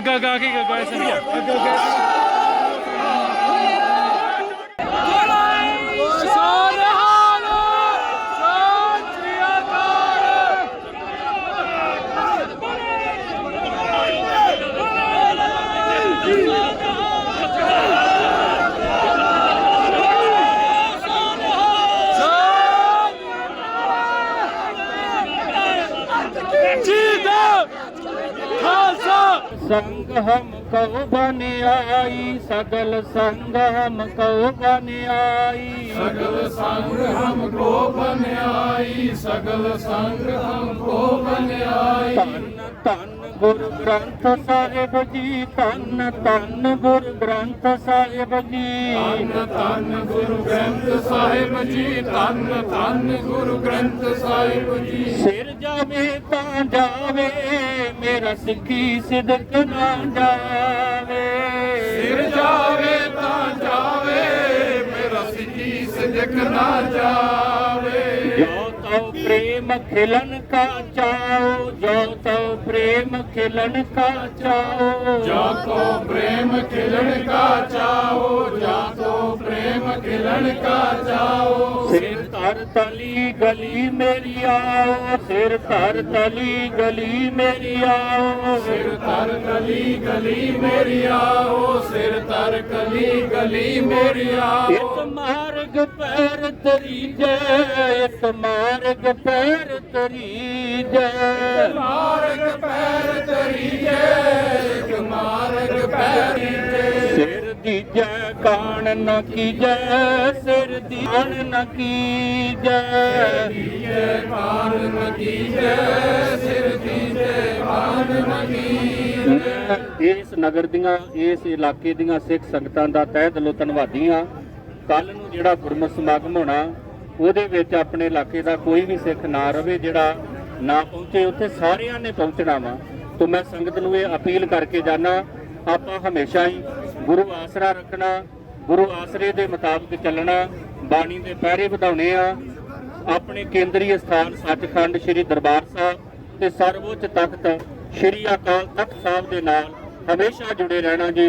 ਗਾ ਗਾ ਕੇ ਗਾ ਸੰਗ ਹਮ ਕਉ ਬਨ ਆਈ ਸਗਲ ਸੰਗ ਹਮ ਕਉ ਬਨ ਆਈ। ਸਗਲ ਸੰਗ ਹਮ ਕੋ ਬਨ ਆਈ ਸਗਲ ਸੰਗ ਹਮ ਕੋ ਬਨ ਆਈ। ਧੰਨ ਗੁਰੂ ਗ੍ਰੰਥ ਸਾਹਿਬ ਜੀ ਧੰਨ ਧੰਨ ਗੁਰੂ ਗ੍ਰੰਥ ਸਾਹਿਬ ਜੀ। ਧੰਨ ਧੰਨ ਗੁਰੂ ਗ੍ਰੰਥ ਸਾਹਿਬ ਜੀ ਧੰਨ ਧੰਨ ਗੁਰੂ ਗ੍ਰੰਥ ਸਾਹਿਬ ਜੀ। ਸਿਰ ਜਾਵੇ ਤਾਂ ਜਾਵੇ ਮੇਰਾ ਸਿੱਖੀ ਸਿਦਕ ਨਾ ਜਾਵੇ। ਸਿਰ ਜਾਵੇ ਤਾਂ ਜਾਵੇ ਮੇਰਾ ਸਿੱਖੀ ਸਿਦਕ ਨਾ ਜਾਵੇ। ਤਉ ਪ੍ਰੇਮ ਖਿਲਨ ਕਾ ਚਾਓ, ਜੋ ਤਉ ਪ੍ਰੇਮ ਖਿਲਨ ਕਾ ਚਾਓ। ਜੋ ਤੋ ਪ੍ਰੇਮ ਖਿਲਨ ਕਾ ਪ੍ਰੇਮ ਖਿਲਣ ਕਾ ਚਾਓ ਸਿਰ ਧਰ ਤਲੀ ਗਲੀ ਮੇਰੀ ਆਓ ਸਿਰ ਧਰ ਤਲੀ ਗਲੀ ਮੇਰੀ ਆਓ। ਸਿਰ ਤਰ ਕਲੀ ਗਲੀ ਮੇਰੀ ਆਓ ਸਿਰ ਤਰ ਕਲੀ ਗਲੀ ਮੇਰੀ ਆਓ। ਇਕ ਮਾਰਗ ਪੈਰ ਤਰੀ ਜੈ ਇਕ ਮਾਰਗ ਪੈਰ ਤਰੀ ਜੈ। ਮਾਰਗ ਪੈਰ ਤਰੀਜੇ ਸਿਰ ਦੀ ਕਾਣ ਨ ਕੀਜੈ ਸਿਰ ਦੀ ਕਾਣ ਨ ਕੀਜੈ ਦੀਜੇ ਕਾਰਨ ਕੀਜੇ ਸਿਰ ਦੀਜੇ ਕਾਰਨ ਕੀਜੇ ਇਸ ਨਗਰ ਦੀਆਂ, ਇਸ ਇਲਾਕੇ ਦੀਆਂ ਸਿੱਖ ਸੰਗਤਾਂ ਦਾ ਤਹਿ ਦਿਲੋਂ ਧੰਨਵਾਦੀ ਹਾਂ। ਕੱਲ ਨੂੰ ਜਿਹੜਾ ਗੁਰਮਤਿ ਸਮਾਗਮ ਹੋਣਾ, ਉਹਦੇ ਵਿੱਚ ਆਪਣੇ ਇਲਾਕੇ ਦਾ ਕੋਈ ਵੀ ਸਿੱਖ ਨਾ ਰਵੇ, ਜਿਹੜਾ ਨਾ ਪਹੁੰਚੇ, ਉੱਥੇ ਸਾਰਿਆਂ ਨੇ ਪਹੁੰਚਣਾ ਵਾ। ਤੋਂ ਮੈਂ ਸੰਗਤ ਨੂੰ ਇਹ ਅਪੀਲ ਕਰਕੇ ਜਾਣਾ ਆਪਾਂ ਹਮੇਸ਼ਾ ਹੀ ਗੁਰੂ ਆਸਰਾ ਰੱਖਣਾ, ਗੁਰੂ ਆਸਰੇ ਦੇ ਮੁਤਾਬਕ ਚੱਲਣਾ, ਬਾਣੀ ਦੇ ਪਹਿਰੇ ਵਧਾਉਣੇ ਆ। ਆਪਣੇ ਕੇਂਦਰੀ ਸਥਾਨ ਸੱਚਖੰਡ ਸ੍ਰੀ ਦਰਬਾਰ ਸਾਹਿਬ ਤੇ ਸਰਵਉੱਚ ਤਖਤ ਸ੍ਰੀ ਅਕਾਲ ਤਖਤ ਸਾਹਿਬ ਦੇ ਨਾਲ ਹਮੇਸ਼ਾ ਜੁੜੇ ਰਹਿਣਾ ਜੀ।